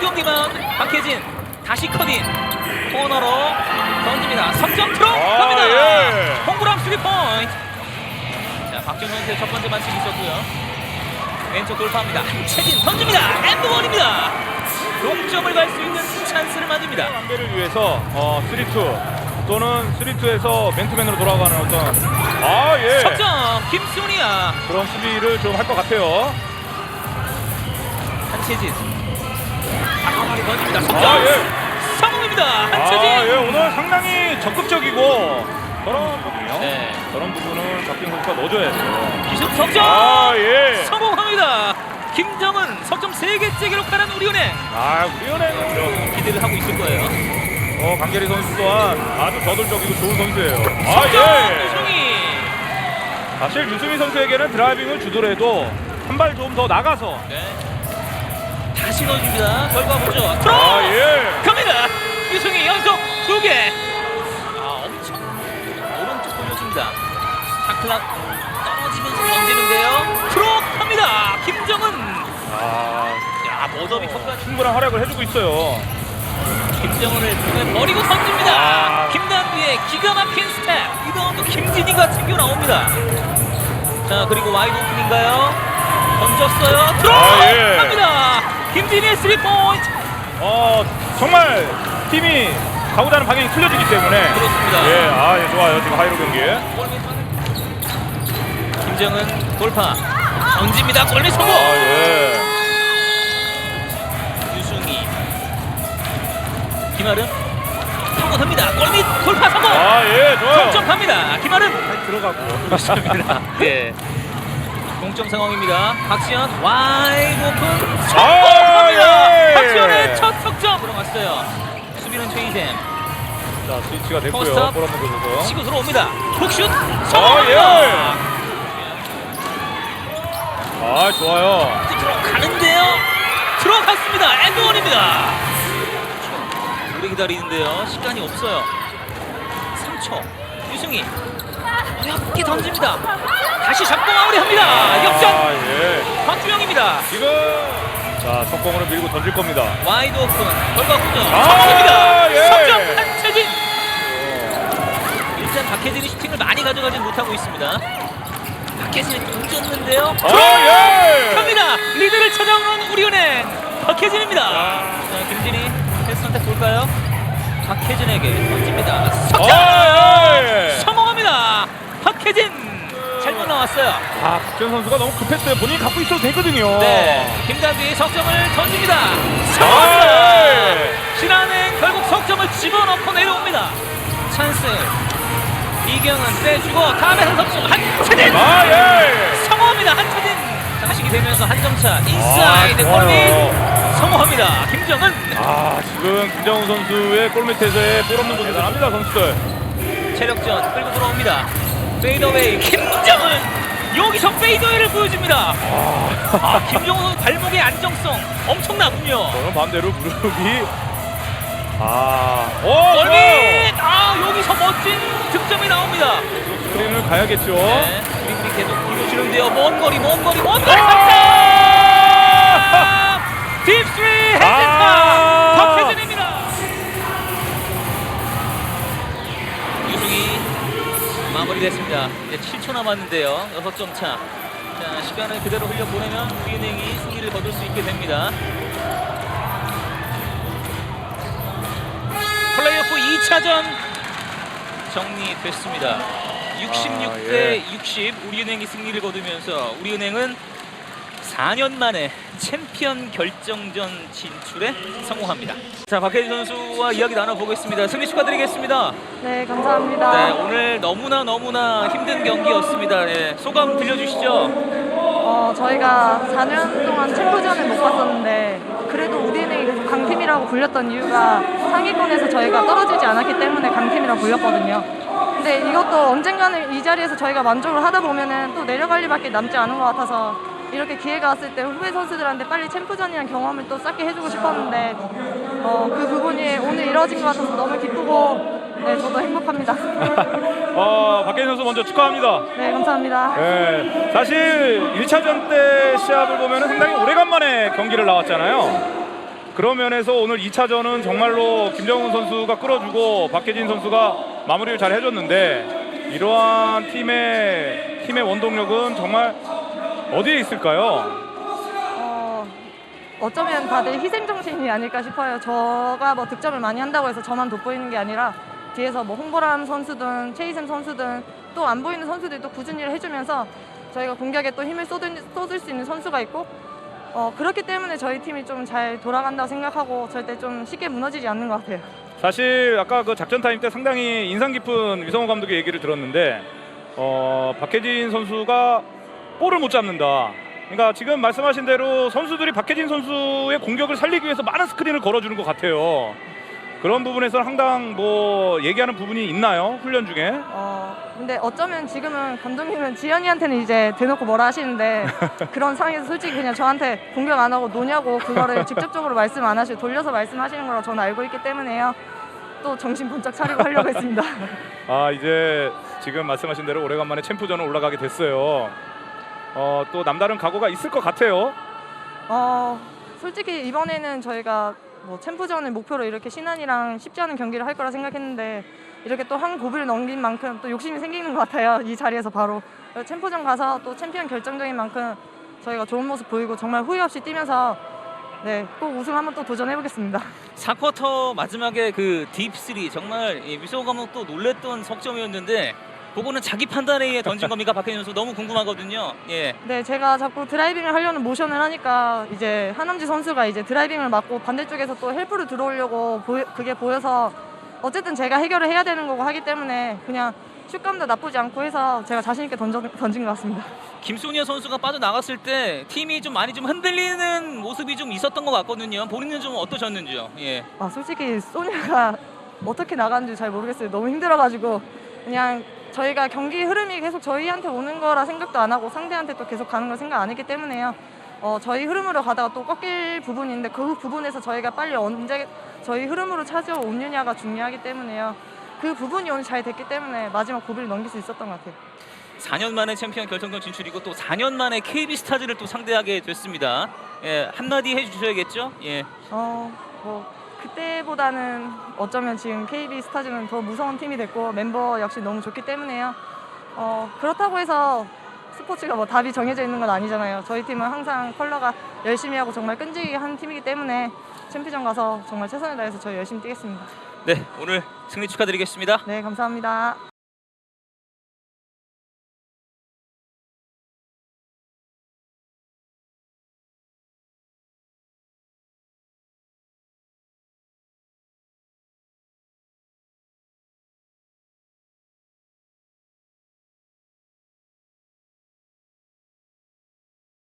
경기만 박혜진 다시 커딘 코너로 던집니다. 3점 트로 아, 갑니다. 예. 홍구람 스리 포인트. 자 박정현 선수의 첫 번째 만칭이 있었고요. 왼쪽 돌파합니다. 한채진 던집니다. 엔드원입니다. 동점을 갈 수 있는 찬스를 만듭니다. 안배를 위해서 어, 3-2 또는 3-2에서 맨투맨으로 돌아가는 어떤 아 예. 석점 김순이야. 그런 수비를 좀 할 것 같아요. 한채진 강하게 던집니다. 아 예. 성공입니다. 한채진. 아 예. 오늘 상당히 적극적이고 저런 부분이요. 네. 저런 부분은 박경 선수가 넣어줘야 돼요. 기습 석점 아 예. 성공합니다. 김정은 석점 3개째 기록하는 우리은행 아 우리 은행은 기대를 하고 있을 거예요. 어, 강계리 선수 또한 아주 저돌적이고 좋은 선수예요. 아 석점 예. 유승희 사실 유승희 선수에게는 드라이빙을 주더라도 한 발 좀 더 나가서 네. 다시 넣어줍니다. 결과 보죠. 들어 아 예. 갑니다. 유승희 연속 두 개. 아 엄청 오른쪽 돌려줍니다. 타클락 떨어지면서 던지는데요. 들어갑니다. 김정은. 아 야 머더비 컵까지 충분한 활약을 해주고 있어요. 김정은을 등에 버리고 던집니다. 아. 김단비의 기가 막힌 스텝. 리바운드 김진희가 챙겨 나옵니다. 자 그리고 와이드 오픈인가요? 던졌어요. 들어갑니다. 아, 김진희의 스리 포인트. 어 정말 팀이 가고자 하는 방향이 틀려지기 때문에 그렇습니다. 예, 아, 예, 좋아요. 지금 하이로 경기. 김정은 돌파 던집니다. 골밑 성공. 아, 예. 유승희 김아름 파고듭니다. 골밑 돌파 성공. 아, 예, 좋아요. 동점합니다. 김아름 잘 들어가고. 그렇습니다. 예. 동점 상황입니다. 박지현 와이드 오픈 아, 성공합니다. 예. 박지현의 첫 석점 들어갔어요. 수비는 최희샘 자, 스위치가 됐고요. 포스트업. 치고 들어옵니다. 훅슛 아, 성공합니다. 예. 아, 좋아요. 들어가는데요. 들어갔습니다. 엔드원입니다. 오래 기다리는데요. 시간이 없어요. 3초. 유승희 어렵게 던집니다. 다시 잡고 마무리합니다. 역전 아, 예. 박주영입니다. 지금 자, 속공으로 밀고 던질 겁니다. 와이드 오픈 결과 구정 아, 성공입니다. 예. 석점 한채진. 일단 박혜진이 슈팅을 많이 가져가진 못하고 있습니다. 박혜진이 던졌는데요. 아, 예. 갑니다. 리드를 찾아오는 우리은행 박혜진입니다. 아. 자, 김진희 패스 선택 볼까요? 박혜진에게 던집니다. 석점 아, 예. 성공합니다. 박혜진 잘못 나왔어요. 아, 박현 선수가 너무 급했어요. 본인이 갖고 있어도 되거든요. 네, 김단비 석점을 던집니다. 아, 성공합니다. 예. 신한은 결국 석점을 집어넣고 내려옵니다. 찬스. 이경은 빼주고 다음에 한 석점 한채진 아, 예. 성공합니다. 한채진 장식이 되면서 한점차 인사이드 아, 좋아요. 골밑 성공합니다. 김정은 아, 지금 김정우 선수의 골 밑에서의 볼 없는 거 대단합니다, 선수들. 체력전 끌고 들어옵니다. 페이더웨이 김정은 여기서 페이더웨이를 보여줍니다. 아, 김정은 선수 발목의 안정성 엄청나군요. 저는 반대로 무릎이 아, 오, 좋아요. 골밑 아 여기서 멋진 득점이 나옵니다. 스크린을 가야겠죠. 네, 우리 계속 이루어지는데요. 먼 거리, 먼 거리, 먼 거리 아! 석점! 딥스리 헤드타 마무리됐습니다. 이제 7초 남았는데요. 6점 차. 자, 시간을 그대로 흘려보내면 우리은행이 승리를 거둘 수 있게 됩니다. 플레이오프 2차전 정리됐습니다. 66대 60 우리은행이 승리를 거두면서 우리은행은 4년 만에 챔피언 결정전 진출에 성공합니다. 자 박혜진 선수와 이야기 나눠보겠습니다. 승리 축하드리겠습니다. 네, 감사합니다. 네 오늘 너무나 너무나 힘든 경기였습니다. 네, 소감 들려주시죠. 어, 저희가 4년 동안 챔프전을 못 봤었는데 그래도 계속 강팀이라고 불렸던 이유가 상위권에서 저희가 떨어지지 않았기 때문에 강팀이라고 불렸거든요. 근데 이것도 언젠가는 이 자리에서 저희가 만족을 하다 보면은 또 내려갈 일밖에 남지 않은 것 같아서 이렇게 기회가 왔을 때 후배 선수들한테 빨리 챔프전이란 경험을 또 쌓게 해주고 싶었는데 어, 그 부분이 오늘 이루어진 것 같아서 너무 기쁘고 네, 저도 행복합니다. 어, 박혜진 선수 먼저 축하합니다. 네, 감사합니다. 네, 사실 1차전 때 시합을 보면 상당히 오래간만에 경기를 나왔잖아요. 그런 면에서 오늘 2차전은 정말로 김정은 선수가 끌어주고 박혜진 선수가 마무리를 잘 해줬는데 이러한 팀의 팀의 원동력은 정말 어디에 있을까요? 어, 어쩌면 다들 희생 정신이 아닐까 싶어요. 저가 뭐 득점을 많이 한다고 해서 저만 돋보이는 게 아니라 뒤에서 뭐 홍보람 선수든 최희샘 선수든 또 안 보이는 선수들이 또 꾸준히 일을 해주면서 저희가 공격에 또 힘을 쏟을, 쏟을 수 있는 선수가 있고 어, 그렇기 때문에 저희 팀이 좀 잘 돌아간다고 생각하고 절대 좀 쉽게 무너지지 않는 것 같아요. 사실 아까 그 작전 타임 때 상당히 인상 깊은 위성호 감독의 얘기를 들었는데 어, 박혜진 선수가 볼을 못 잡는다. 그러니까 지금 말씀하신 대로 선수들이 박혜진 선수의 공격을 살리기 위해서 많은 스크린을 걸어주는 것 같아요. 그런 부분에서 항상 뭐 얘기하는 부분이 있나요? 훈련 중에? 어, 근데 어쩌면 지금은 감독님은 지현이한테는 이제 대놓고 뭐라 하시는데 그런 상황에서 솔직히 그냥 저한테 공격 안 하고 노냐고 그거를 직접적으로 말씀 안 하시고 돌려서 말씀하시는 거라 저는 알고 있기 때문에요. 또 정신 번쩍 차리고 하려고 했습니다. 아 이제 지금 말씀하신 대로 오래간만에 챔프전을 올라가게 됐어요. 어, 또 남다른 각오가 있을 것 같아요. 어, 솔직히 이번에는 저희가 뭐 챔프전을 목표로 이렇게 신한이랑 쉽지 않은 경기를 할 거라 생각했는데 이렇게 또 한 고비를 넘긴 만큼 또 욕심이 생기는 것 같아요. 이 자리에서 바로 챔프전 가서 또 챔피언 결정적인 만큼 저희가 좋은 모습 보이고 정말 후회 없이 뛰면서 네, 꼭 우승 한번 또 도전해 보겠습니다. 4쿼터 마지막에 그 딥3 정말 예, 미소 감독도 놀랬던 석점이었는데 그거는 자기 판단에 의해 던진 겁니까 박혜진 선수 너무 궁금하거든요. 예. 네, 제가 자꾸 드라이빙을 하려는 모션을 하니까 이제 한남지 선수가 이제 드라이빙을 맞고 반대쪽에서 또 헬프를 들어오려고 보여- 그게 보여서 어쨌든 제가 해결을 해야 되는 거고 하기 때문에 그냥 슛감도 나쁘지 않고 해서 제가 자신 있게 던져, 던진 것 같습니다. 김소니아 선수가 빠져나갔을 때 팀이 좀 많이 좀 흔들리는 모습이 좀 있었던 것 같거든요. 본인은 좀 어떠셨는지요? 예. 아, 솔직히 소니가 어떻게 나가는지 잘 모르겠어요. 너무 힘들어가지고 그냥 저희가 경기 흐름이 계속 저희한테 오는 거라 생각도 안 하고 상대한테 또 계속 가는 걸 생각 안 했기 때문에요. 어, 저희 흐름으로 가다가 또 꺾일 부분이 있는데 그 부분에서 저희가 빨리 언제 저희 흐름으로 찾아오느냐가 중요하기 때문에요. 그 부분이 오늘 잘 됐기 때문에 마지막 고비를 넘길 수 있었던 것 같아요. 4년 만에 챔피언 결정전 진출이고 또 4년 만에 KB 스타즈를 또 상대하게 됐습니다. 예, 한마디 해주셔야겠죠? 예. 어, 뭐 그때보다는 어쩌면 지금 KB 스타즈는 더 무서운 팀이 됐고 멤버 역시 너무 좋기 때문에요. 어, 그렇다고 해서 스포츠가 뭐 답이 정해져 있는 건 아니잖아요. 저희 팀은 항상 컬러가 열심히 하고 정말 끈질기게 하는 팀이기 때문에 챔피전 가서 정말 최선을 다해서 저희 열심히 뛰겠습니다. 네, 오늘 승리 축하드리겠습니다. 네, 감사합니다.